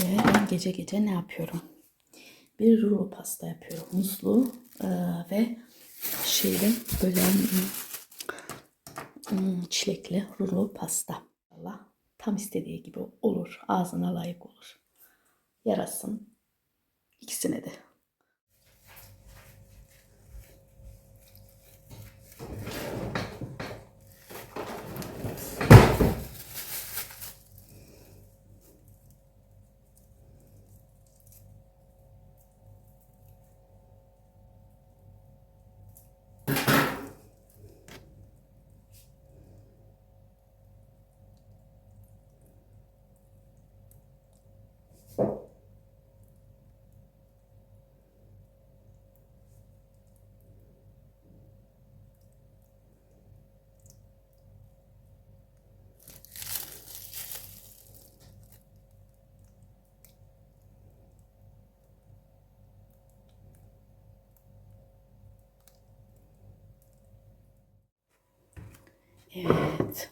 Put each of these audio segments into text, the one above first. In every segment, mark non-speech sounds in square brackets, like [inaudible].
Ve ben gece gece ne yapıyorum? Bir rulo pasta yapıyorum. Muzlu eee, ve şeyli böyle hmm, çilekli rulo pasta. Allah tam istediği gibi olur. Ağzına layık olur. Yarasın. İkisine de. Evet.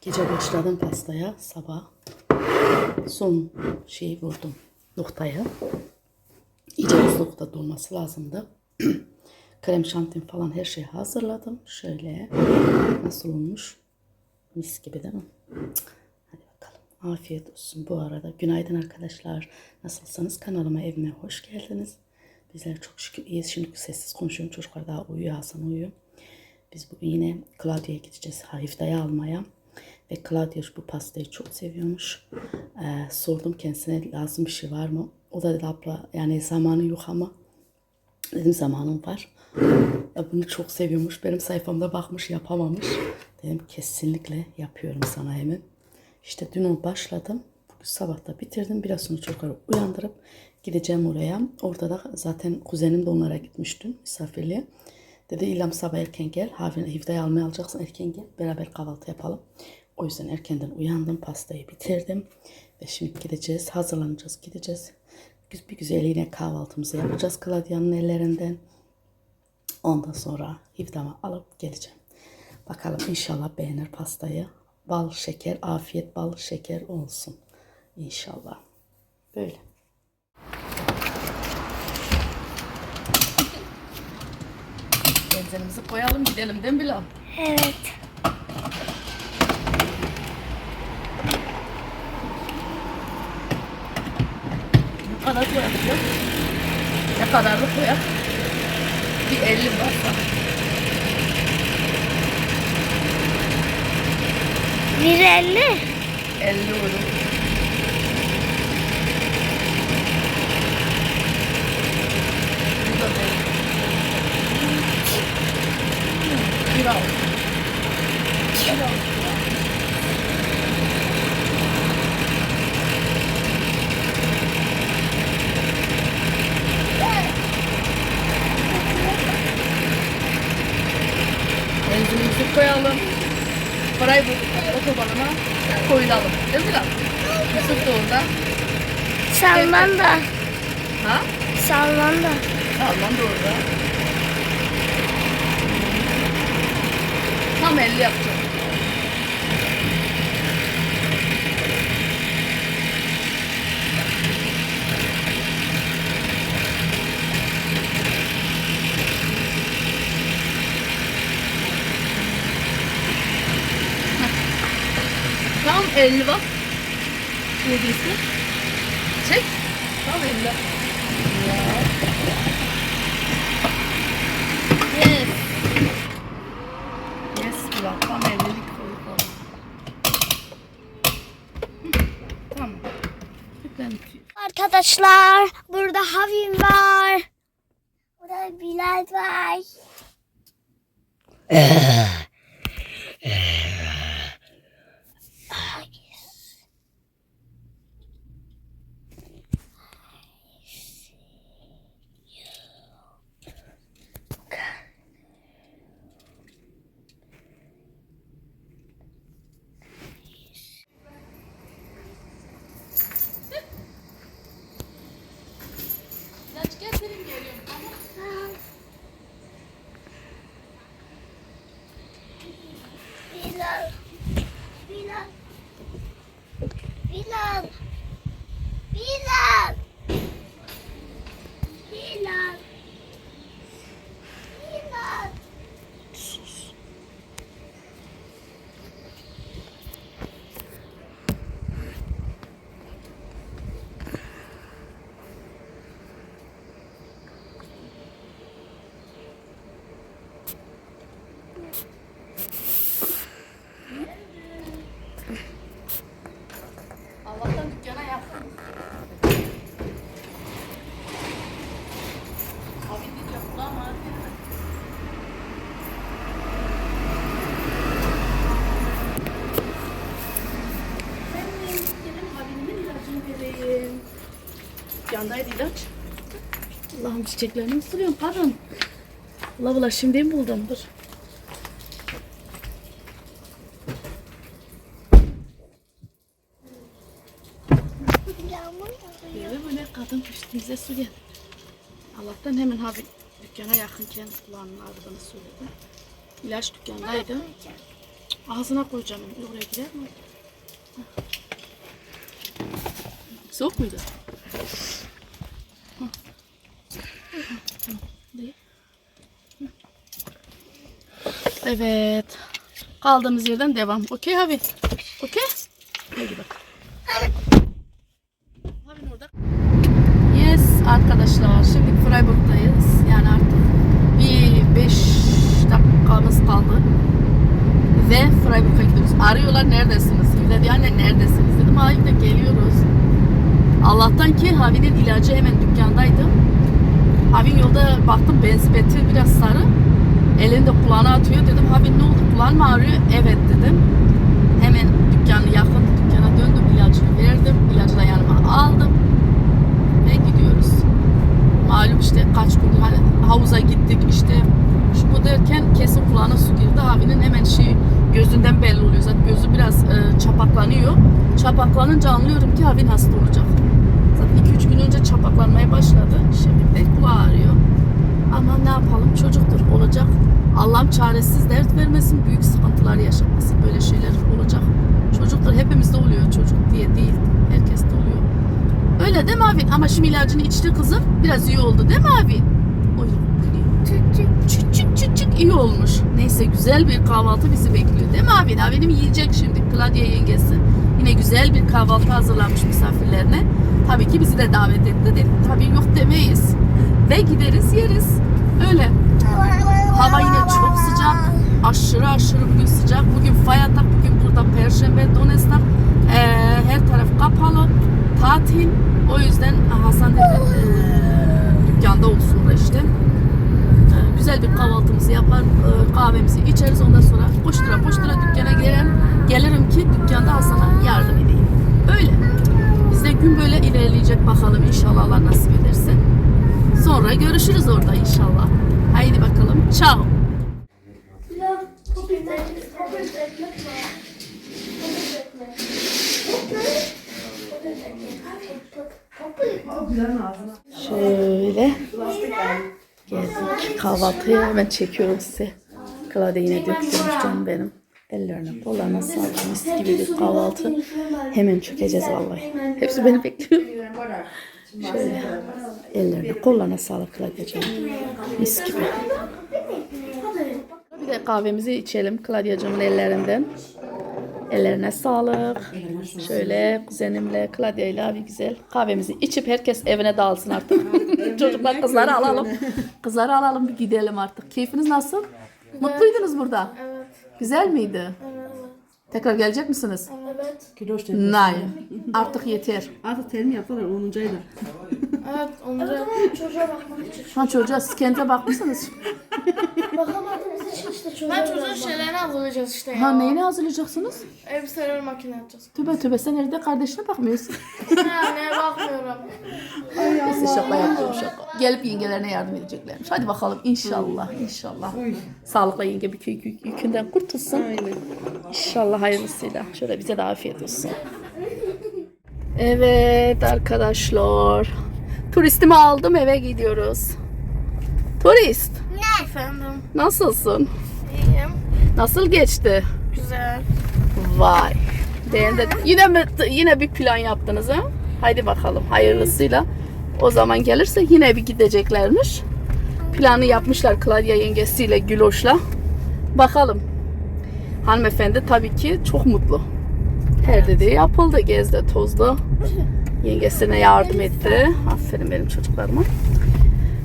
Gece başladım pastaya. Sabah son şeyi vurdum noktaya. İyice buzlukta durması lazımdı. [clears throat] Krem şantim falan her şeyi hazırladım. Şöyle nasıl olmuş? Mis gibi değil mi? Hadi bakalım. Afiyet olsun. Bu arada günaydın arkadaşlar. Nasılsınız? Kanalıma evime hoş geldiniz. Bizler çok şükür iyiyiz. Şimdi sessiz konuşuyorum. Çocuklar daha uyuyor. Hasan uyuyor. Biz bugün yine Claudia'ya gideceğiz Hafta'yı almaya. Ve Claudia bu pastayı çok seviyormuş. Ee, sordum kendisine lazım bir şey var mı? O da dedi abla yani zamanı yok ama dedim zamanım var. Ya bunu çok seviyormuş. Benim sayfamda bakmış yapamamış. Dedim kesinlikle yapıyorum sana hemen. İşte dün o başladım. Bugün sabah bitirdim. Biraz sonra çocukları uyandırıp gideceğim oraya. Orada da zaten kuzenim de onlara gitmiştim misafirliğe. Dedi İlham sabah erken gel. Havine Hivda'yı almaya alacaksın erken gel. Beraber kahvaltı yapalım. O yüzden erkenden uyandım. Pastayı bitirdim. Ve şimdi gideceğiz. Hazırlanacağız. Gideceğiz. Biz bir güzel yine kahvaltımızı yapacağız. Claudia'nın ellerinden. Ondan sonra Hivda'mı alıp geleceğim. Bakalım inşallah beğenir pastayı. Bal, şeker, afiyet, bal, şeker olsun. İnşallah. Böyle. Benzinimizi koyalım gidelim değil mi Bilal? Evet. Kadar koyalım? Ne kadarlık koyak? Bir 50 varsa. Bir elli. 50 olur. Bu da değil. Bir al. Bir al. Benzinimizi koyalım. Parayı bu otobanına koyulalım. Değil mi lan? Yusuf da orada. Salman da. Ha? Salman da. Salman da orada. Tam 50 yapacağım. Tam 50 bak. Ne diyorsun? Çek. Tam 50. Yes. Yes ulan tam 50'lik koyduk onu. Hı, Tamam. Ben Arkadaşlar burada Havim var. Burada Bilal var. İlaç getireyim geliyorum. Tamam. Allah'tan dükkana yaptım. Abi diyeceğim ulan var ya. Ben de gittim abimin ilacını. Yandaydı ilaç. Allah'ım çiçeklerini ısırıyorum pardon. La bula şimdi mi buldum dur. Böyle böyle kadın üstümüze su gel. Allah'tan hemen abi dükkana yakınken kulağının ağrıdığını söyledi. İlaç dükkandaydı. Ağzına koyacağım. Oraya gider mi? Soğuk muydu? Evet. Kaldığımız yerden devam. Okey abi. Okey? Hadi bak. Abi orada. Yes arkadaşlar. Şimdi Freiburg'dayız. Yani artık bir 5 dakikamız kaldı. Ve Freiburg'a gidiyoruz. Arıyorlar neredesiniz? Dedi anne neredesiniz? Dedim hayır de geliyoruz. Allah'tan ki Havi'nin ilacı hemen dükkandaydı. Havi yolda baktım benzibeti biraz sarı. Elinde kulağına atıyor. Dedim Havi ne oldu kulağın mı ağrıyor? Evet dedim. Hemen dükkanı yakın dükkana döndüm. ilacını verdim. İlacı da yanıma aldım. Ve gidiyoruz. Malum işte kaç gün hani havuza gittik işte şu bu derken kesin kulağına su girdi. Abinin hemen şey gözünden belli oluyor. Zaten gözü biraz e, çapaklanıyor. Çapaklanınca anlıyorum ki abin hasta olacak. Zaten 2-3 gün önce çapaklanmaya başladı. Şimdi de kulağı ağrıyor. Ama ne yapalım çocuktur olacak. Allah'ım çaresiz dert vermesin, büyük sıkıntılar yaşatmasın. Böyle şeyler olacak. Çocuklar hepimizde oluyor çocuk diye değil. Herkeste oluyor. Öyle değil mi abi? Ama şimdi ilacını içti kızım. Biraz iyi oldu değil mi abi? Oy, çık çık çık çık iyi olmuş. Neyse güzel bir kahvaltı bizi bekliyor değil mi abi? Abim yiyecek şimdi. Claudia yengesi. Yine güzel bir kahvaltı hazırlamış misafirlerine. Tabii ki bizi de davet etti. Dedik tabii yok demeyiz. Ve gideriz yeriz. Öyle. Hava yine çok sıcak. Aşırı aşırı bugün sıcak. Bugün fay atak. Bugün burada Perşembe, Donetsk. Ee, her taraf kapalı. Tatil. O yüzden Hasan dedi ee, dükkanda olsun da işte. Güzel bir kahvaltımızı yapar, e, kahvemizi içeriz. Ondan sonra koştura koştura dükkana gelirim. Gelirim ki dükkanda Hasan'a yardım edeyim. Böyle. Bizde gün böyle ilerleyecek bakalım inşallah Allah nasip ederse. Sonra görüşürüz orada inşallah. Haydi bakalım. Ciao. Şöyle geldik kahvaltıya hemen çekiyorum size. Claudia yine döktürmüş canım benim. Ellerine kollarına sağlık mis gibi bir kahvaltı. Hemen çökeceğiz vallahi. Hepsi beni bekliyor. Şöyle ellerine kollarına sağlık Claudia'cığım. Mis gibi. Bir de kahvemizi içelim Claudia'cığımın ellerinden. Ellerine sağlık. Şöyle kuzenimle Claudia ile abi güzel kahvemizi içip herkes evine dağılsın artık. Çocuklar kızları alalım. Kızları alalım bir gidelim artık. Keyfiniz nasıl? Mutluydunuz burada. Evet. Güzel miydi? Tekrar gelecek misiniz? Evet. Kiloş. Nein. Artık yeter. Artık terim yaptılar 10. ayda. [laughs] Evet. Onları çocuğa bakmak için. Ha çocuğa siz kendinize bakmışsınız. Bakamadığımız için işte çocuğa Ben çocuğun şeylerini hazırlayacağız işte ya. Ha neyini hazırlayacaksınız? Elbiseleri makine yapacağız. Tübe tübe sen evde kardeşine bakmıyorsun. ha neye bakmıyorum. Neyse şaka yapıyorum şaka. Gelip yengelerine yardım edeceklermiş. Hadi bakalım inşallah inşallah. Sağlıkla yenge bir köy yük- yükünden kurtulsun. Aynen. İnşallah hayırlısıyla. Şöyle bize de afiyet olsun. Evet arkadaşlar. Turistimi aldım eve gidiyoruz. Turist Efendim. nasılsın? İyiyim. Nasıl geçti? Güzel. Vay. Beğendin. Yine mi yine bir plan yaptınız ha? Haydi bakalım hayırlısıyla. O zaman gelirse yine bir gideceklermiş. Planı yapmışlar Claudia yengesiyle Güloş'la. Bakalım. Hanımefendi tabii ki çok mutlu. Her dediği yapıldı. Gezdi, tozdu. Yengesine yardım etti. Aferin benim çocuklarıma.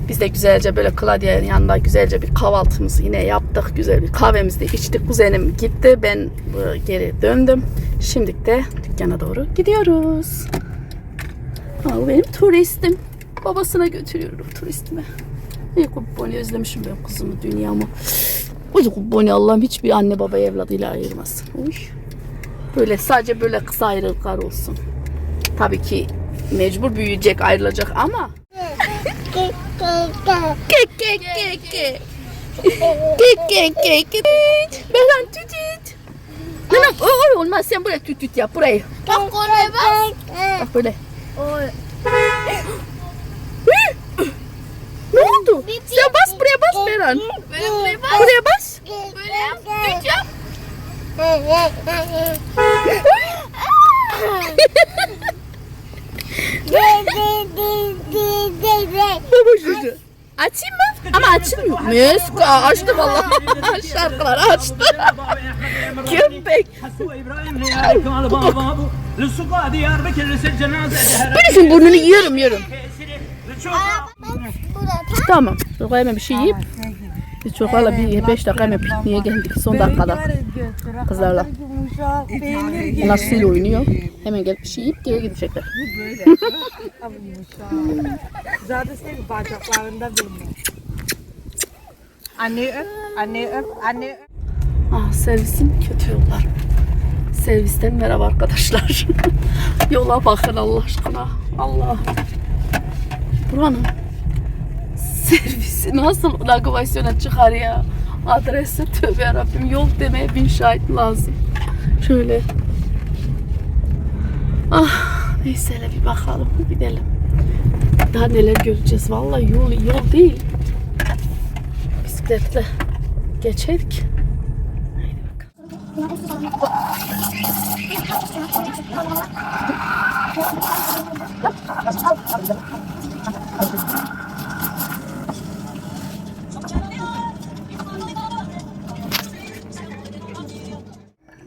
Biz de güzelce böyle Claudia'nın yanında güzelce bir kahvaltımızı yine yaptık. Güzel bir kahvemizi de içtik. Kuzenim gitti. Ben geri döndüm. Şimdi de dükkana doğru gidiyoruz. Bu benim turistim. Babasına götürüyorum turistimi. Ey kubboni özlemişim ben kızımı dünyamı. Oy kubboni Allah'ım hiçbir anne baba evladıyla ayırmasın. Oy. Böyle sadece böyle kısa ayrılıklar olsun. Tabii ki Mecbur büyüyecek, ayrılacak ama. Ke ke ke ke. Ke ke ke ke. Beren tüt tüt. Nana o o olmaz sen buraya tüt tüt yap burayı. Bak oraya bak. Bak böyle. Oy. Ne oldu? Sen bas buraya bas. Böyle buraya bak. Buraya bas. Böyle yap. Düt yap. Baba çocuğu. Açayım mı? Ama açılmıyor. Meska açtı vallahi. [laughs] Şarkıları açtı. [laughs] Köpek. Birisinin burnunu yiyorum yiyorum. Tamam. Çok hemen bir şey yiyip biz çocuklarla bir beş dakika hemen pikniğe geldik. Son dakikada kızlarla. Onlar suyla oynuyor. Hemen gelip bir şey yiyip geri gidecekler. [laughs] Zaten senin bacaklarında benim. Anne öp, anne öp, anne öp. Ah servisin kötü yollar. Servisten merhaba arkadaşlar. [laughs] Yola bakın Allah aşkına. Allah. Buranın servisi nasıl navigasyona çıkar ya? Adresi tövbe yarabbim yol demeye bin şahit lazım. Şöyle. Ah neyse hele bir bakalım gidelim. Daha neler göreceğiz. Vallahi yol yol değil. Bisikletle geçerdik. Haydi bakalım.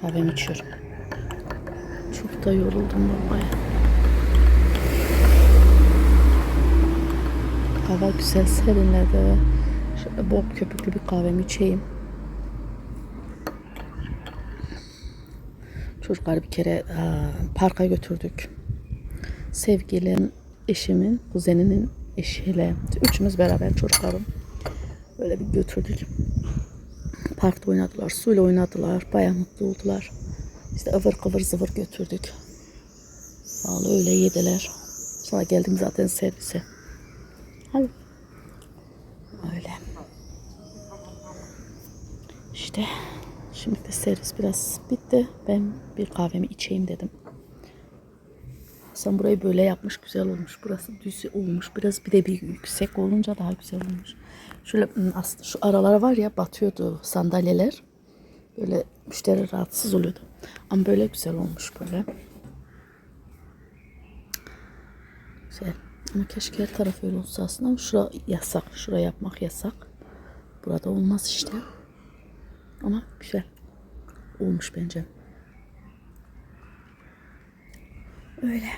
Kahvemi içiyorum. Çok da yoruldum vallahi. Hava güzel serinledi. Şöyle bol köpüklü bir kahvemi içeyim. Çocukları bir kere e, parka götürdük. Sevgilim, eşimin, kuzeninin eşiyle üçümüz beraber çocuklarım böyle bir götürdük. Parkta oynadılar, suyla oynadılar, bayağı mutlu oldular. İşte ıvır kıvır zıvır götürdük. Vallahi öyle yediler. Sonra geldim zaten servise. Hadi. Öyle. İşte şimdi de servis biraz bitti. Ben bir kahvemi içeyim dedim. Sen burayı böyle yapmış güzel olmuş. Burası düz olmuş. Biraz bir de bir yüksek olunca daha güzel olmuş. Şöyle şu aralara var ya batıyordu sandalyeler. Böyle müşteri rahatsız oluyordu. Ama böyle güzel olmuş böyle. Güzel. Ama keşke her taraf öyle olsa aslında. Şura yasak. Şura yapmak yasak. Burada olmaz işte. Ama güzel. Olmuş bence. Öyle.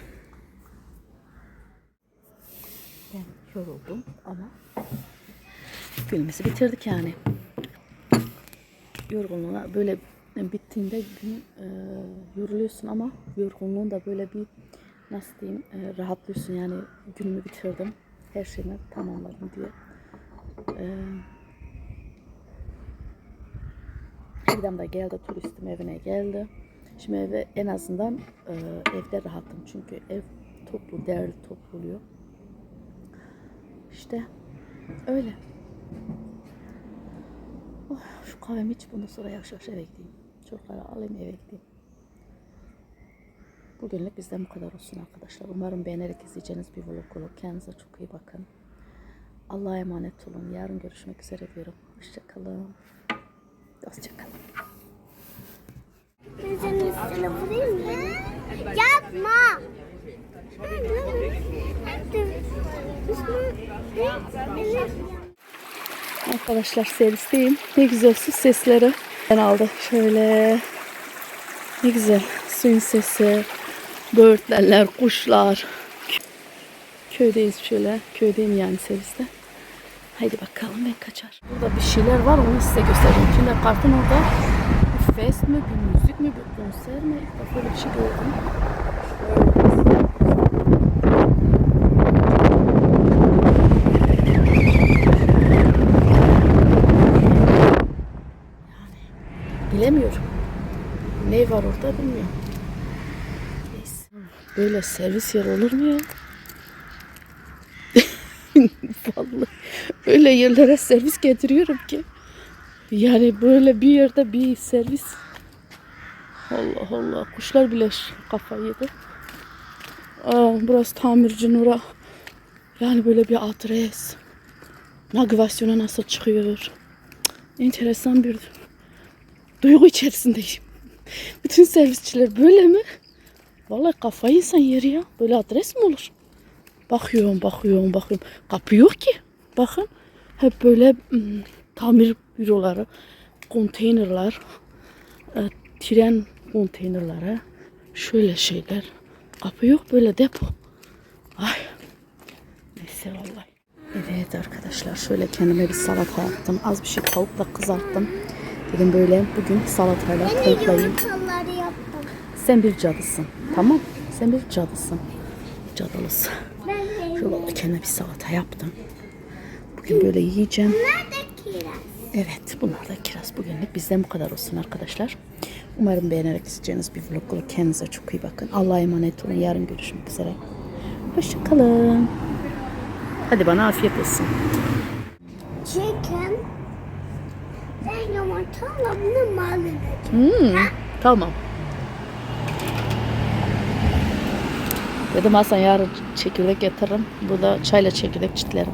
Ben yoruldum ama günümüzü bitirdik yani. Yorgunluğuna böyle bittiğinde gün e, yoruluyorsun ama yorgunluğun da böyle bir nasıl diyeyim e, rahatlıyorsun yani günümü bitirdim. Her şeyimi tamamladım diye. E, Evden de geldi turistim evine geldi. Şimdi eve en azından e, evde rahatım çünkü ev toplu değerli toplu oluyor. İşte öyle. Oh, şu kahvemi içip bundan sonra yavaş yavaş eve gideyim. Çocukları alayım eve gideyim. Bugünlük bizden bu kadar olsun arkadaşlar. Umarım beğenerek izleyeceğiniz bir vlog olur. Kendinize çok iyi bakın. Allah'a emanet olun. Yarın görüşmek üzere diyorum. Hoşçakalın. Hoşçakalın. Senin üstüne vurayım mı? Yapma. Arkadaşlar servisteyim. Ne güzel su sesleri. Ben aldı. Şöyle. Ne güzel. Suyun sesi. Böğürtlenler, kuşlar. Köydeyiz şöyle. Köydeyim yani serviste. Haydi bakalım ben kaçar. Burada bir şeyler var onu size göstereyim. Şimdi kartın orada bir fest mi, bir müzik mi, bir konser mi? İlk defa bir şey gördüm. Bilemiyorum. Ne var orada bilmiyorum. Neyse. Böyle servis yer olur mu ya? [laughs] Vallahi öyle yerlere servis getiriyorum ki. Yani böyle bir yerde bir servis. Allah Allah. Kuşlar bile kafayı yedi. Aa, burası tamirci Nura. Yani böyle bir adres. Navigasyona nasıl çıkıyor? Enteresan bir duygu içerisindeyim. [laughs] Bütün servisçiler böyle mi? Vallahi kafayı insan yer ya. Böyle adres mi olur? Bakıyorum, bakıyorum, bakıyorum. Kapı yok ki. Bakın. Hep böyle ım, tamir büroları, konteynerler, e, tren konteynerları, şöyle şeyler. Kapı yok böyle depo. Ay. Neyse vallahi. Evet arkadaşlar şöyle kendime bir salata yaptım. Az bir şey tavukla kızarttım. Dedim böyle bugün salatayla tavukla yiyeyim. Yumurtaları yaptım. Sen bir cadısın. Tamam. Sen bir cadısın. De. Şöyle kendime bir salata yaptım. Bugün böyle yiyeceğim. Nerede kiraz? Evet bunlar da kiraz. Bugünlük bizden bu kadar olsun arkadaşlar. Umarım beğenerek izleyeceğiniz bir vlog olur. Kendinize çok iyi bakın. Allah'a emanet olun. Yarın görüşmek üzere. Hoşçakalın. Hadi bana afiyet olsun. Chicken. Yumurtayla bunu marinacağım. Hmm, tamam. Dedim Hasan yarın çekirdek getiririm. Burada çayla çekirdek çitlerim.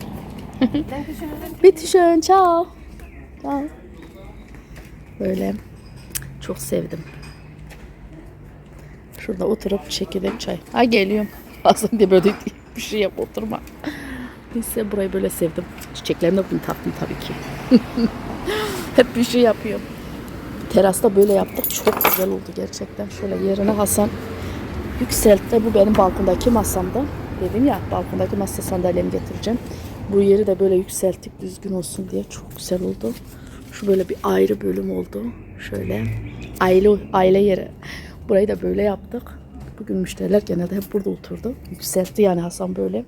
Bitişön, ciao. Ciao. Böyle çok sevdim. Şurada oturup çekirdek çay. Ha geliyorum. [laughs] Hasan diye böyle [laughs] bir şey yap oturma. Neyse burayı böyle sevdim. Çiçeklerimi de bugün taktım tabii ki. [laughs] Hep bir şey yapıyorum. Terasta böyle yaptık. Çok güzel oldu gerçekten. Şöyle yerine Hasan yükseltti. Bu benim balkondaki masamda. Dedim ya balkondaki masa sandalyemi getireceğim. Bu yeri de böyle yükselttik düzgün olsun diye. Çok güzel oldu. Şu böyle bir ayrı bölüm oldu. Şöyle aile aile yeri. Burayı da böyle yaptık. Bugün müşteriler genelde hep burada oturdu. Yükseltti yani Hasan böyle.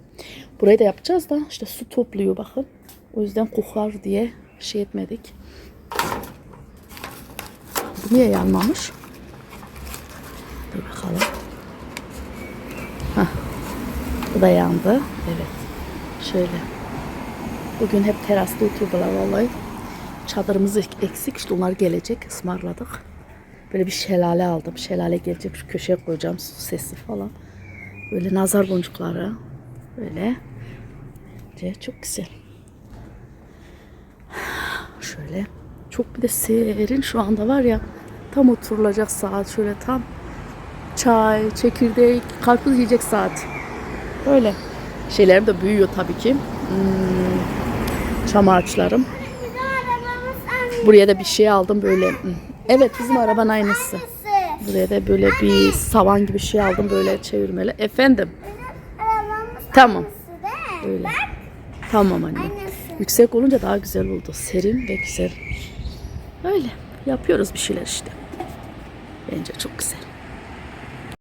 Burayı da yapacağız da işte su topluyor bakın. O yüzden kokar diye şey etmedik. Bu niye yanmamış? Dur bakalım. Hah. Bu da yandı. Evet. Şöyle. Bugün hep terasta oturdular vallahi. Çadırımız ek- eksik işte onlar gelecek ısmarladık. Böyle bir şelale aldım. Şelale gelecek şu köşeye koyacağım su sesi falan. Böyle nazar boncukları. Böyle. Bence Çok güzel. [sighs] Şöyle. Çok bir de serin şu anda var ya. Tam oturulacak saat şöyle tam çay, çekirdek, karpuz yiyecek saat. Böyle. Şeylerim de büyüyor tabii ki. Hmm, çam ağaçlarım. Buraya da bir şey aldım böyle. Evet bizim arabanın aynısı. Buraya da böyle bir savan gibi şey aldım böyle çevirmeli. Efendim. Tamam. Öyle. Tamam anne. Yüksek olunca daha güzel oldu. Serin ve güzel. Öyle. Yapıyoruz bir şeyler işte. Bence çok güzel.